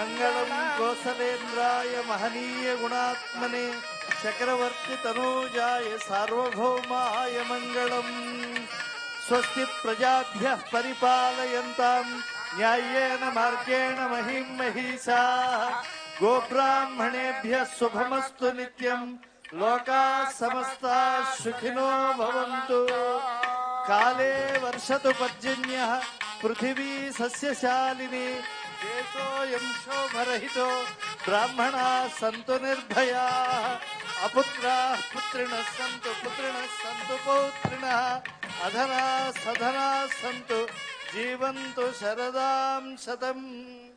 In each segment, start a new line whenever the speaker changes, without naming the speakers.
मंगल कौशलेन्द्रा महनीय गुणात्मने चक्रवर्ति तनूजा सार्वभौमाय मंगल स्वस्ति प्रजाभ्य परिपालयन्ताम् न्यायन मार्गेण महीं महिषा। गोब्राह्मणेभ्य शुभमस्तु नित्यं, लोका समस्ता सुखिनो भवन्तु। काले वर्षतु पर्जन्यः, पृथिवी सस्यशालिनी एकोऽयं शोभरहितो ब्राह्मणाः सन्तु निर्भयाः। अपुत्राः पुत्रिणः सन्तु पुत्रिणः सन्तु पौत्रिणः अधनाः सधनाः सन्तु जीवन्तु शरदां शतम्।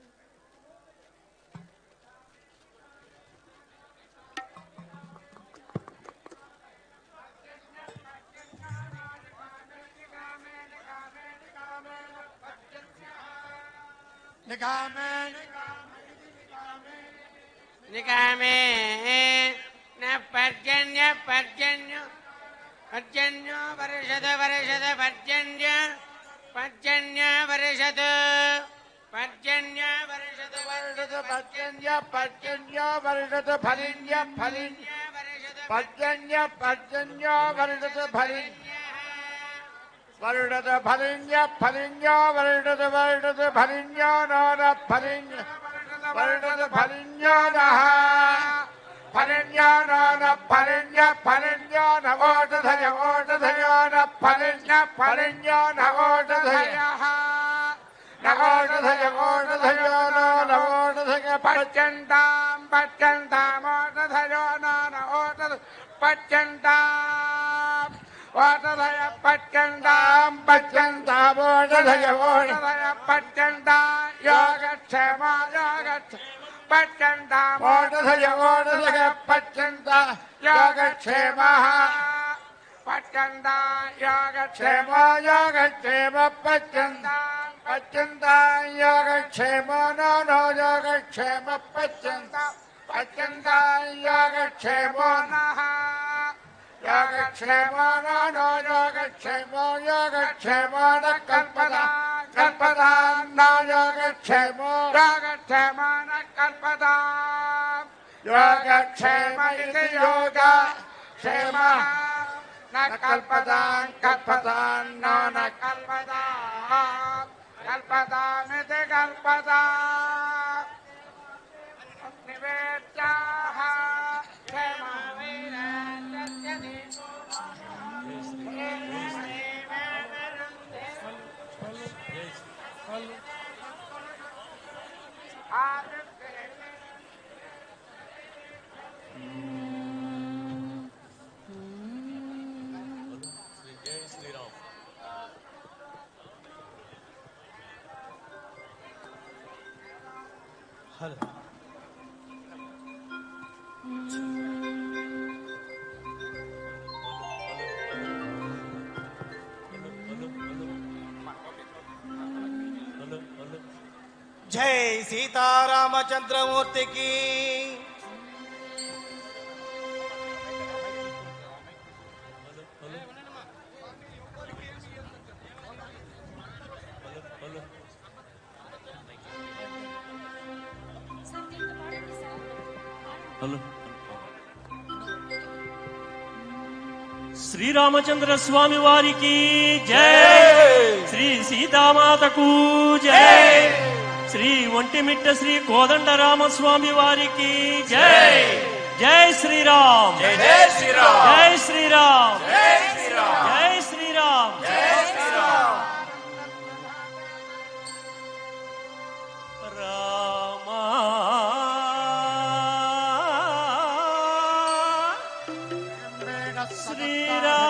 निकामे निकामे न पर्जन्य पर्जन्य पर्जन्य, वर्षद वर्षद, पर्जन्य पर्जन्य, वर्षद पर्जन्य, वर्षद
परिषद पर्जन्य पर्जन्य परिषद फलिन्य
फलिन्य
पर्जन्य पर्जन्य परिषद फलिन्य வருடத பதிஞ்ச பதிஞ்சோ வருடது வருடது பதிஞ்சோ நோத பதிஞ்ச வருடது பதிஞ்சோ நக பதிஞ்சோ நோத பதிஞ்ச பதிஞ்சோ நவோடதய ஓடதயோட பதிஞ்ச பதிஞ்சோ நவோடதய நகோடதய ஓடதயோ நவோடதய பச்சந்தாம் பச்சந்தாமோடதயோ நோட பச்சந்தாம் ஓடதய பச்சந்தாம் பச்சந்தா ஓடதய ஓடதய பச்சந்தா யோகக்ஷேமா யோகக்ஷேமா பச்சந்தா ஓடதய ஓடதய பச்சந்தா யோகக்ஷேமா பச்சந்தா யோகக்ஷேமா யோகக்ஷேம பச்சந்தா பச்சந்தா யோகக்ஷேமோ நோ யோகக்ஷேம பச்சந்தா பச்சந்தா யோகக்ஷேமோ நஹா యోగక్షేమ నః యోగక్షేమ నో నో యోగక్షేమ యోగక్షేమ న కల్పద కల్పద నో యోగక్షేమ యోగక్షేమ న కల్పద యోగక్షేమ ఇది యోగ క్షేమ న కల్పదాన్ కల్పదాన్ నో న కల్పదాన్ Hello.
జై సీతారామచంద్రమూర్తికి
శ్రీరామచంద్ర స్వామి వారికి జై శ్రీ సీతామాతకు జై శ్రీ ఒంటిమిట్ట శ్రీ కోదండరామస్వామి వారికి జై! జై శ్రీరామ్!
జై జై శ్రీరామ్!
జై శ్రీరామ్!
జై శ్రీరామ్!
జై శ్రీరామ్!
జై శ్రీరామ్!
రామా! శ్రీరామ!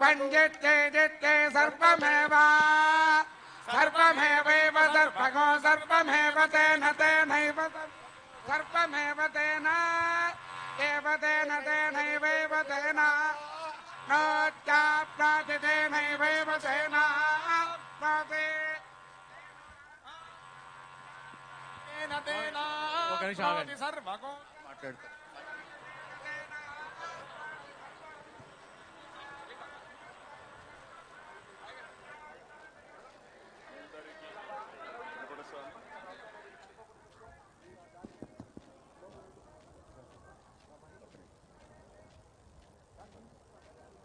पञ्जित्ते दित्ते सर्पमेव सर्पमेवैव सर्पगो सर्पमेव तेन तेनैव सर्पमेव तेन एव तेन तेनैवैव तेना प्राज्ञा प्रातिथेनैवैव
सेना। प्रति तेन
तेना
सर्वको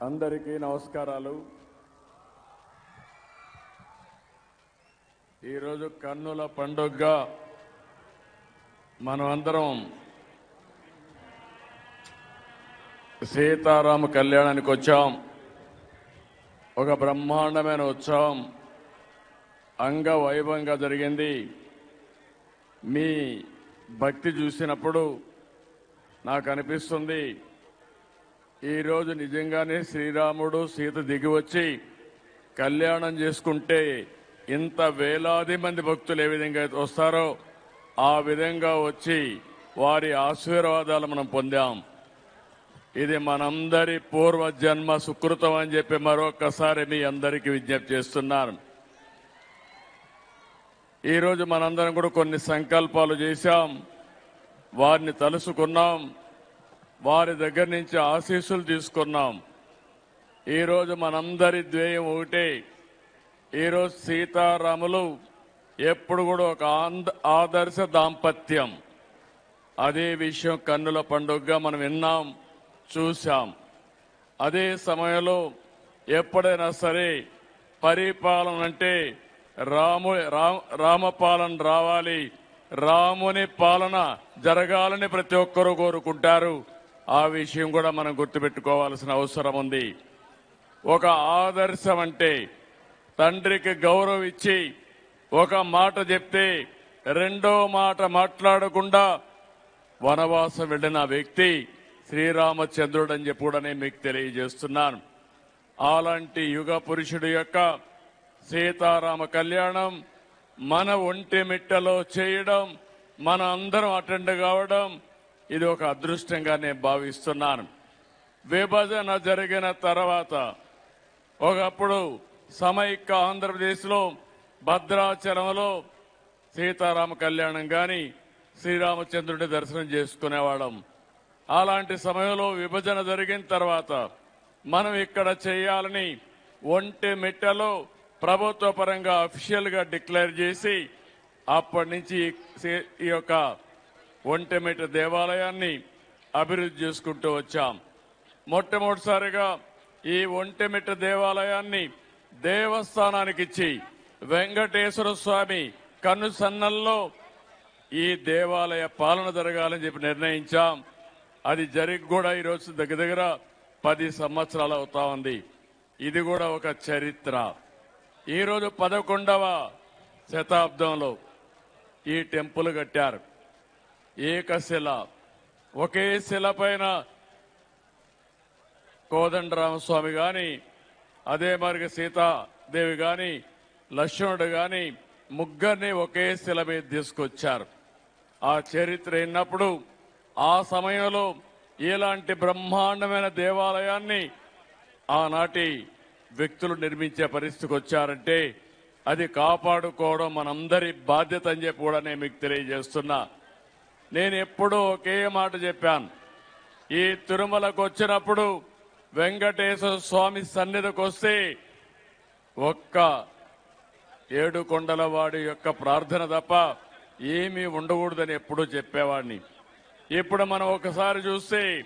అందరికీ నమస్కారాలు. ఈరోజు కన్నుల పండుగగా మనం అందరం సీతారామ కళ్యాణానికి వచ్చాం. ఒక బ్రహ్మాండమైన ఉత్సవం అంగవైభవంగా జరిగింది. మీ భక్తి చూసినప్పుడు నాకు అనిపిస్తుంది ఈరోజు నిజంగానే శ్రీరాముడు సీత దిగి వచ్చి కళ్యాణం చేసుకుంటే ఇంత వేలాది మంది భక్తులు ఏ విధంగా అయితే వస్తారో ఆ విధంగా వచ్చి వారి ఆశీర్వాదాలు మనం పొందాం. ఇది మనందరి పూర్వ జన్మ సుకృతం అని చెప్పి మరొకసారి మీ అందరికీ విజ్ఞప్తి చేస్తున్నాను. ఈరోజు మనందరం కూడా కొన్ని సంకల్పాలు చేశాం. వారిని తలుసుకున్నాం. వారి దగ్గర నుంచి ఆశీస్సులు తీసుకున్నాం. ఈరోజు మనందరి ధ్యేయం ఒకటే. ఈరోజు సీతారాములు ఎప్పుడు కూడా ఒక ఆంద- ఆదర్శ దాంపత్యం. అదే విషయం కన్నుల పండుగగా మనం విన్నాం చూశాం. అదే సమయంలో ఎప్పుడైనా సరే పరిపాలన అంటే రాము రా- రామపాలన రావాలి. రాముని పాలన జరగాలని ప్రతి ఒక్కరూ కోరుకుంటారు. ఆ విషయం కూడా మనం గుర్తుపెట్టుకోవాల్సిన అవసరం ఉంది. ఒక ఆదర్శం అంటే తండ్రికి గౌరవం ఇచ్చి ఒక మాట చెప్తే రెండో మాట మాట్లాడకుండా వనవాసం వెళ్ళిన వ్యక్తి శ్రీరామచంద్రుడు అని చెప్పి కూడా నేను మీకు తెలియజేస్తున్నాను. అలాంటి యుగ పురుషుడు యొక్క సీతారామ కళ్యాణం మన ఒంటి మిట్టలో చేయడం మన అందరం అటెండ్ కావడం ఇది ఒక అదృష్టంగా నేను భావిస్తున్నాను. విభజన జరిగిన తర్వాత ఒకప్పుడు సమైక్య ఆంధ్రప్రదేశ్లో భద్రాచలంలో సీతారామ కళ్యాణం కానీ శ్రీరామచంద్రుడి దర్శనం చేసుకునేవాళ్ళం. అలాంటి సమయంలో విభజన జరిగిన తర్వాత మనం ఇక్కడ చేయాలని ఒంటి మిట్టలో ప్రభుత్వ పరంగా అఫీషియల్గా డిక్లేర్ చేసి అప్పటి నుంచి ఈ యొక్క ఒంటెమిట దేవాలయాన్ని అభివృద్ధి చేసుకుంటూ వచ్చాం. మొట్టమొదటిసారిగా ఈ ఒంటెమిట్ట దేవాలయాన్ని దేవస్థానానికి ఇచ్చి వెంకటేశ్వర స్వామి కన్నుసన్నల్లో ఈ దేవాలయ పాలన జరగాలని చెప్పి నిర్ణయించాం. అది జరిగి కూడా ఈరోజు దగ్గర దగ్గర పది సంవత్సరాలు అవుతా ఉంది. ఇది కూడా ఒక చరిత్ర. ఈరోజు పదకొండవ శతాబ్దంలో ఈ టెంపుల్ కట్టారు. ఏకశిల. ఒకే శిల పైన కోదండరామస్వామి గాని అదే మరి సీతాదేవి గాని లక్ష్మణుడు గాని ముగ్గురిని ఒకే శిల మీద తీసుకొచ్చారు. ఆ చరిత్ర అయినప్పుడు ఆ సమయంలో ఇలాంటి బ్రహ్మాండమైన దేవాలయాన్ని ఆనాటి వ్యక్తులు నిర్మించే పరిస్థితికి వచ్చారంటే అది కాపాడుకోవడం మనందరి బాధ్యత అని చెప్పి కూడా నేను మీకు తెలియజేస్తున్నా. నేను ఎప్పుడూ ఒకే మాట చెప్పాను. ఈ తిరుమలకు వచ్చినప్పుడు వెంకటేశ్వర స్వామి సన్నిధికి వస్తే ఒక్క ఏడు వాడి యొక్క ప్రార్థన తప్ప ఏమీ ఉండకూడదని ఎప్పుడూ చెప్పేవాడిని. ఇప్పుడు మనం ఒకసారి చూస్తే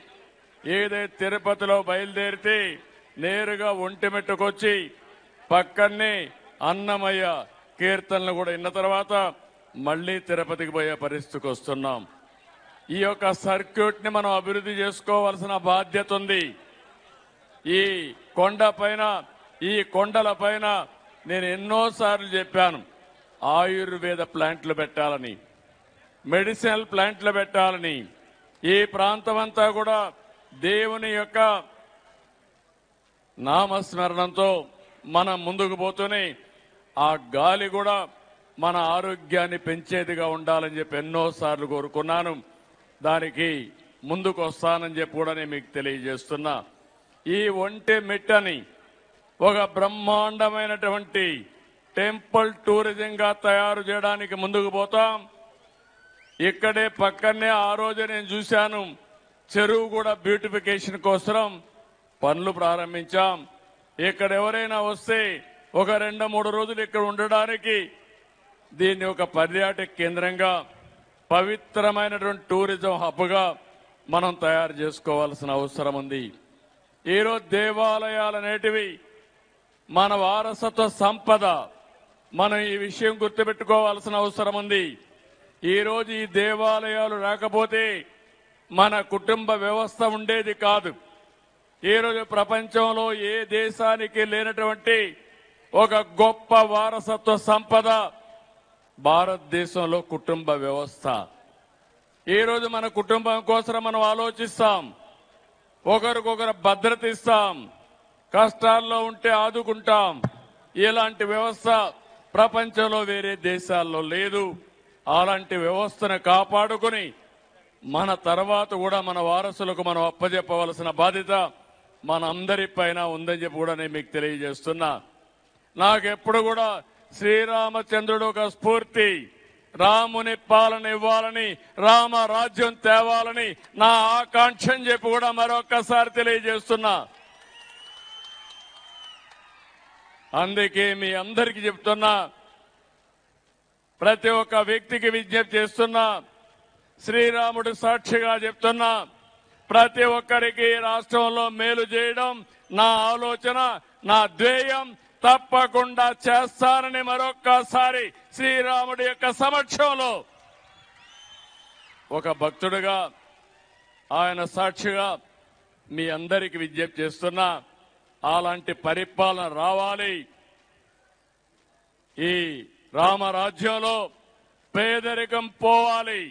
ఏదైతే తిరుపతిలో బయలుదేరితే నేరుగా ఒంటిమెట్టుకొచ్చి పక్కనే అన్నమయ్య కీర్తనలు కూడా విన్న తర్వాత మళ్ళీ తిరుపతికి పోయే పరిస్థితికి వస్తున్నాం. ఈ యొక్క సర్క్యూట్ని మనం అభివృద్ధి చేసుకోవాల్సిన బాధ్యత ఉంది. ఈ కొండ పైన ఈ కొండల పైన నేను ఎన్నోసార్లు చెప్పాను ఆయుర్వేద ప్లాంట్లు పెట్టాలని మెడిసినల్ ప్లాంట్లు పెట్టాలని. ఈ ప్రాంతం అంతా కూడా దేవుని యొక్క నామస్మరణంతో మనం ముందుకు పోతూనే ఆ గాలి కూడా మన ఆరోగ్యాన్ని పెంచేదిగా ఉండాలని చెప్పి ఎన్నోసార్లు కోరుకున్నాను. దానికి ముందుకు వస్తానని చెప్పి కూడా నేను మీకు తెలియజేస్తున్నా. ఈ ఒంటె మిట్టని ఒక బ్రహ్మాండమైనటువంటి టెంపుల్ టూరిజంగా తయారు చేయడానికి ముందుకు పోతాం. ఇక్కడే పక్కనే ఆ రోజు నేను చూశాను చెరువు కూడా బ్యూటిఫికేషన్ కోసం పనులు ప్రారంభించాం. ఇక్కడ ఎవరైనా వస్తే ఒక రెండు మూడు రోజులు ఇక్కడ ఉండడానికి దీన్ని ఒక పర్యాటక కేంద్రంగా పవిత్రమైనటువంటి టూరిజం హబ్గా మనం తయారు చేసుకోవాల్సిన అవసరం ఉంది. ఈరోజు దేవాలయాలు అనేటివి మన వారసత్వ సంపద. మనం ఈ విషయం గుర్తుపెట్టుకోవాల్సిన అవసరం ఉంది. ఈ రోజు ఈ దేవాలయాలు రాకపోతే మన కుటుంబ వ్యవస్థ ఉండేది కాదు. ఈ రోజు ప్రపంచంలో ఏ దేశానికి లేనటువంటి ఒక గొప్ప వారసత్వ సంపద భారతదేశంలో కుటుంబ వ్యవస్థ. ఈరోజు రోజు మన కుటుంబం కోసం మనం ఆలోచిస్తాం. ఒకరికొకరు భద్రత ఇస్తాం. కష్టాల్లో ఉంటే ఆదుకుంటాం. ఇలాంటి వ్యవస్థ ప్రపంచంలో వేరే దేశాల్లో లేదు. అలాంటి వ్యవస్థను కాపాడుకుని మన తర్వాత కూడా మన వారసులకు మనం అప్పజెప్పవలసిన బాధ్యత మన అందరి పైన ఉందని చెప్పి కూడా నేను మీకు తెలియజేస్తున్నా. నాకెప్పుడు కూడా శ్రీరామచంద్రుడు ఒక స్ఫూర్తి. రాముని పాలన ఇవ్వాలని రామ రాజ్యం తేవాలని నా ఆకాంక్ష అని చెప్పి కూడా మరొక్కసారి తెలియజేస్తున్నా. అందుకే మీ అందరికీ చెప్తున్నా ప్రతి ఒక్క వ్యక్తికి విజ్ఞప్తి చేస్తున్నా శ్రీరాముడు సాక్షిగా చెప్తున్నా ప్రతి ఒక్కరికి రాష్ట్రంలో మేలు చేయడం నా ఆలోచన నా ధ్యేయం తప్పకుండా చేస్తానని మరొక్కసారి శ్రీరాముడి యొక్క సమక్షంలో ఒక భక్తుడుగా ఆయన సాక్షిగా మీ అందరికి విజ్ఞప్తి చేస్తున్నా అలాంటి పరిపాలన రావాలి. ఈ రామరాజ్యంలో పేదరికం పోవాలి.